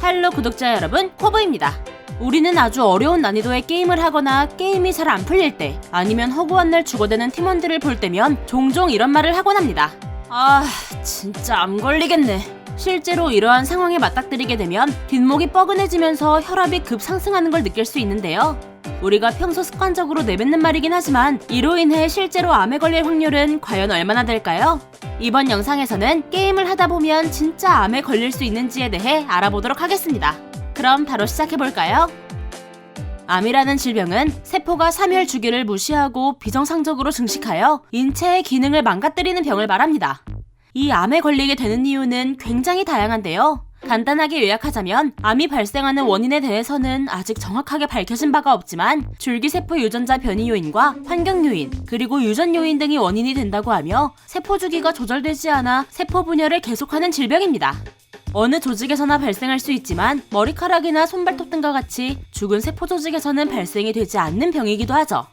할로 구독자 여러분, 코브입니다. 우리는 아주 어려운 난이도의 게임을 하거나 게임이 잘 안 풀릴 때 아니면 허구한 날 죽어대는 팀원들을 볼 때면 종종 이런 말을 하곤 합니다. 아, 진짜 암 걸리겠네. 실제로 이러한 상황에 맞닥뜨리게 되면 뒷목이 뻐근해지면서 혈압이 급 상승하는 걸 느낄 수 있는데요. 우리가 평소 습관적으로 내뱉는 말이긴 하지만 이로 인해 실제로 암에 걸릴 확률은 과연 얼마나 될까요? 이번 영상에서는 게임을 하다 보면 진짜 암에 걸릴 수 있는지에 대해 알아보도록 하겠습니다. 그럼 바로 시작해볼까요? 암이라는 질병은 세포가 삼열 주기를 무시하고 비정상적으로 증식하여 인체의 기능을 망가뜨리는 병을 말합니다. 이 암에 걸리게 되는 이유는 굉장히 다양한데요. 간단하게 요약하자면 암이 발생하는 원인에 대해서는 아직 정확하게 밝혀진 바가 없지만 줄기세포 유전자 변이 요인과 환경 요인 그리고 유전 요인 등이 원인이 된다고 하며 세포 주기가 조절되지 않아 세포 분열을 계속하는 질병입니다. 어느 조직에서나 발생할 수 있지만 머리카락이나 손발톱 등과 같이 죽은 세포 조직에서는 발생이 되지 않는 병이기도 하죠.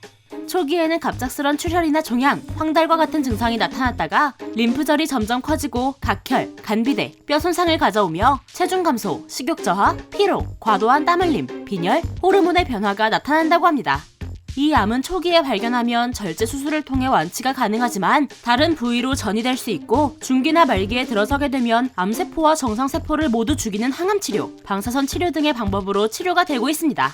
초기에는 갑작스런 출혈이나 종양, 황달과 같은 증상이 나타났다가 림프절이 점점 커지고 각혈, 간비대, 뼈 손상을 가져오며 체중 감소, 식욕 저하, 피로, 과도한 땀 흘림, 빈혈, 호르몬의 변화가 나타난다고 합니다. 이 암은 초기에 발견하면 절제 수술을 통해 완치가 가능하지만 다른 부위로 전이될 수 있고 중기나 말기에 들어서게 되면 암세포와 정상세포를 모두 죽이는 항암 치료, 방사선 치료 등의 방법으로 치료가 되고 있습니다.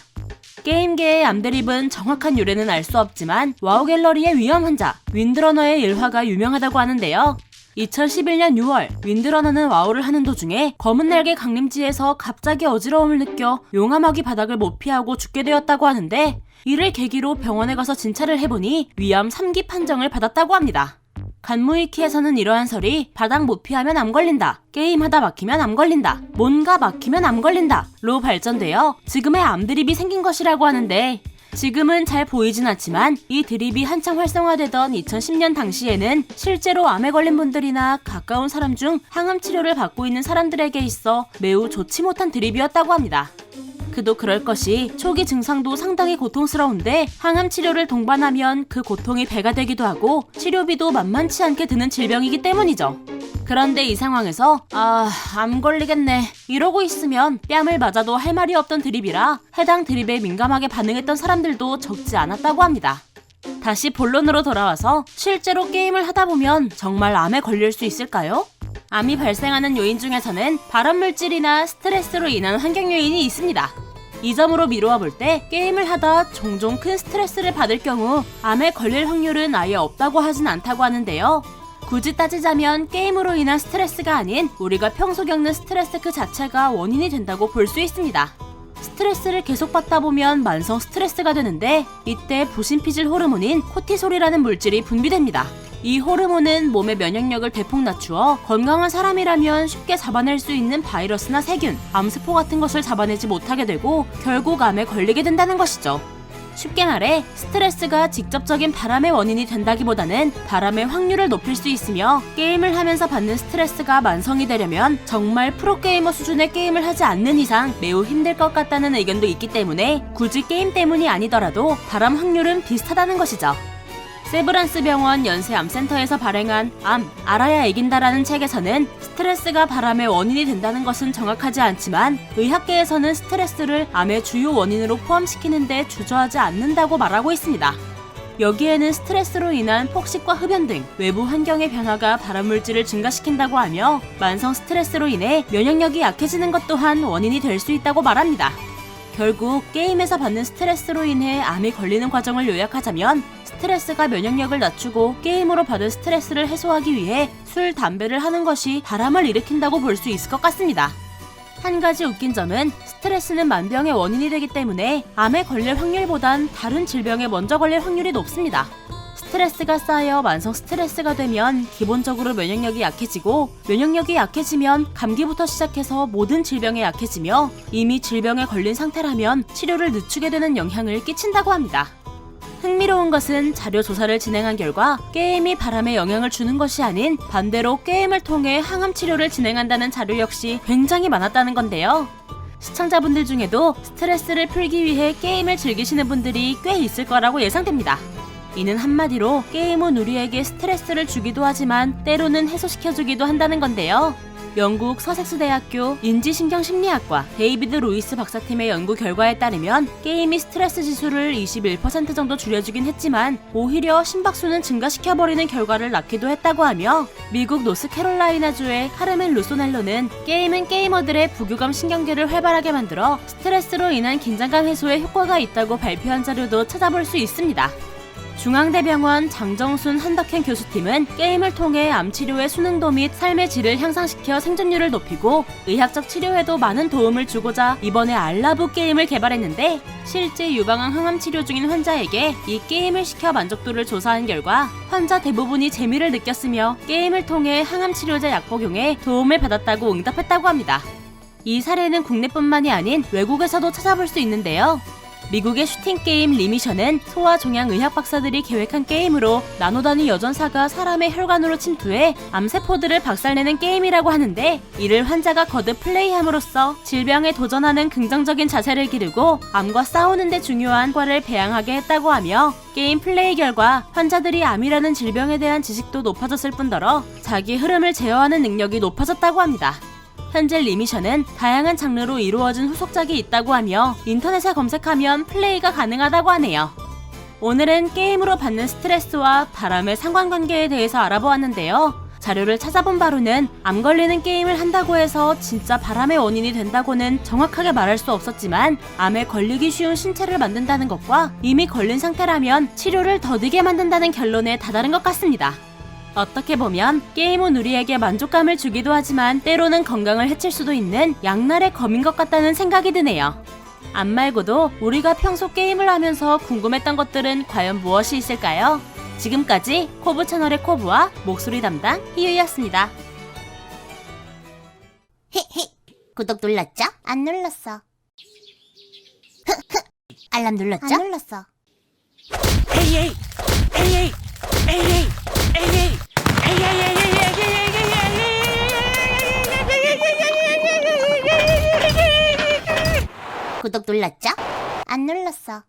게임계의 암드립은 정확한 유래는 알 수 없지만 와우 갤러리의 위험 환자 윈드러너의 일화가 유명하다고 하는데요. 2011년 6월 윈드러너는 와우를 하는 도중에 검은 날개 강림지에서 갑자기 어지러움을 느껴 용암하기 바닥을 못 피하고 죽게 되었다고 하는데 이를 계기로 병원에 가서 진찰을 해보니 위암 3기 판정을 받았다고 합니다. 간무이키에서는 이러한 설이 바닥 못 피하면 암 걸린다, 게임하다 막히면 암 걸린다, 뭔가 막히면 암 걸린다, 로 발전되어 지금의 암 드립이 생긴 것이라고 하는데 지금은 잘 보이진 않지만 이 드립이 한창 활성화되던 2010년 당시에는 실제로 암에 걸린 분들이나 가까운 사람 중 항암 치료를 받고 있는 사람들에게 있어 매우 좋지 못한 드립이었다고 합니다. 그도 그럴 것이 초기 증상도 상당히 고통스러운데 항암 치료를 동반하면 그 고통이 배가 되기도 하고 치료비도 만만치 않게 드는 질병이기 때문이죠. 그런데 이 상황에서 아, 암 걸리겠네. 이러고 있으면 뺨을 맞아도 할 말이 없던 드립이라 해당 드립에 민감하게 반응했던 사람들도 적지 않았다고 합니다. 다시 본론으로 돌아와서 실제로 게임을 하다 보면 정말 암에 걸릴 수 있을까요? 암이 발생하는 요인 중에서는 발암 물질이나 스트레스로 인한 환경 요인이 있습니다. 이 점으로 미루어 볼 때 게임을 하다 종종 큰 스트레스를 받을 경우 암에 걸릴 확률은 아예 없다고 하진 않다고 하는데요. 굳이 따지자면 게임으로 인한 스트레스가 아닌 우리가 평소 겪는 스트레스 그 자체가 원인이 된다고 볼 수 있습니다. 스트레스를 계속 받다 보면 만성 스트레스가 되는데 이때 부신피질 호르몬인 코티솔이라는 물질이 분비됩니다. 이 호르몬은 몸의 면역력을 대폭 낮추어 건강한 사람이라면 쉽게 잡아낼 수 있는 바이러스나 세균, 암세포 같은 것을 잡아내지 못하게 되고 결국 암에 걸리게 된다는 것이죠. 쉽게 말해 스트레스가 직접적인 바람의 원인이 된다기보다는 바람의 확률을 높일 수 있으며 게임을 하면서 받는 스트레스가 만성이 되려면 정말 프로게이머 수준의 게임을 하지 않는 이상 매우 힘들 것 같다는 의견도 있기 때문에 굳이 게임 때문이 아니더라도 바람 확률은 비슷하다는 것이죠. 세브란스 병원 연쇄암센터에서 발행한 암, 알아야 이긴다라는 책에서는 스트레스가 바람의 원인이 된다는 것은 정확하지 않지만 의학계에서는 스트레스를 암의 주요 원인으로 포함시키는데 주저하지 않는다고 말하고 있습니다. 여기에는 스트레스로 인한 폭식과 흡연 등 외부 환경의 변화가 발암물질을 증가시킨다고 하며 만성 스트레스로 인해 면역력이 약해지는 것 또한 원인이 될 수 있다고 말합니다. 결국 게임에서 받는 스트레스로 인해 암이 걸리는 과정을 요약하자면 스트레스가 면역력을 낮추고 게임으로 받은 스트레스를 해소하기 위해 술, 담배를 하는 것이 바람을 일으킨다고 볼 수 있을 것 같습니다. 한 가지 웃긴 점은 스트레스는 만병의 원인이 되기 때문에 암에 걸릴 확률보단 다른 질병에 먼저 걸릴 확률이 높습니다. 스트레스가 쌓여 만성 스트레스가 되면 기본적으로 면역력이 약해지고 면역력이 약해지면 감기부터 시작해서 모든 질병에 약해지며 이미 질병에 걸린 상태라면 치료를 늦추게 되는 영향을 끼친다고 합니다. 흥미로운 것은 자료 조사를 진행한 결과 게임이 바람에 영향을 주는 것이 아닌 반대로 게임을 통해 항암 치료를 진행한다는 자료 역시 굉장히 많았다는 건데요. 시청자분들 중에도 스트레스를 풀기 위해 게임을 즐기시는 분들이 꽤 있을 거라고 예상됩니다. 이는 한마디로 게임은 우리에게 스트레스를 주기도 하지만 때로는 해소시켜주기도 한다는 건데요. 영국 서섹스 대학교 인지신경심리학과 데이비드 루이스 박사팀의 연구 결과에 따르면 게임이 스트레스 지수를 21% 정도 줄여주긴 했지만 오히려 심박수는 증가시켜버리는 결과를 낳기도 했다고 하며 미국 노스캐롤라이나주의 카르멘 루소넬로는 게임은 게이머들의 부교감 신경계를 활발하게 만들어 스트레스로 인한 긴장감 해소에 효과가 있다고 발표한 자료도 찾아볼 수 있습니다. 중앙대병원 장정순 한덕현 교수팀은 게임을 통해 암 치료의 순응도 및 삶의 질을 향상시켜 생존율을 높이고 의학적 치료에도 많은 도움을 주고자 이번에 알라브 게임을 개발했는데 실제 유방암 항암 치료 중인 환자에게 이 게임을 시켜 만족도를 조사한 결과 환자 대부분이 재미를 느꼈으며 게임을 통해 항암 치료제 약 복용에 도움을 받았다고 응답했다고 합니다. 이 사례는 국내뿐만이 아닌 외국에서도 찾아볼 수 있는데요. 미국의 슈팅 게임 리미션은 소아 종양 의학 박사들이 계획한 게임으로 나노 단위 여전사가 사람의 혈관으로 침투해 암세포들을 박살내는 게임이라고 하는데 이를 환자가 거듭 플레이함으로써 질병에 도전하는 긍정적인 자세를 기르고 암과 싸우는 데 중요한 과를 배양하게 했다고 하며 게임 플레이 결과 환자들이 암이라는 질병에 대한 지식도 높아졌을 뿐더러 자기 흐름을 제어하는 능력이 높아졌다고 합니다. 현재 리미션은 다양한 장르로 이루어진 후속작이 있다고 하며 인터넷에 검색하면 플레이가 가능하다고 하네요. 오늘은 게임으로 받는 스트레스와 바람의 상관관계에 대해서 알아보았는데요. 자료를 찾아본 바로는 암 걸리는 게임을 한다고 해서 진짜 바람의 원인이 된다고는 정확하게 말할 수 없었지만 암에 걸리기 쉬운 신체를 만든다는 것과 이미 걸린 상태라면 치료를 더디게 만든다는 결론에 다다른 것 같습니다. 어떻게 보면 게임은 우리에게 만족감을 주기도 하지만 때로는 건강을 해칠 수도 있는 양날의 검인 것 같다는 생각이 드네요. 안 말고도 우리가 평소 게임을 하면서 궁금했던 것들은 과연 무엇이 있을까요? 지금까지 코브 채널의 코브와 목소리 담당 희유였습니다. 히히 구독 눌렀죠? 안 눌렀어. 알람 눌렀죠? 안 눌렀어. 에이 에이 에이 에이 에이 구독 눌렀죠? 안 눌렀어.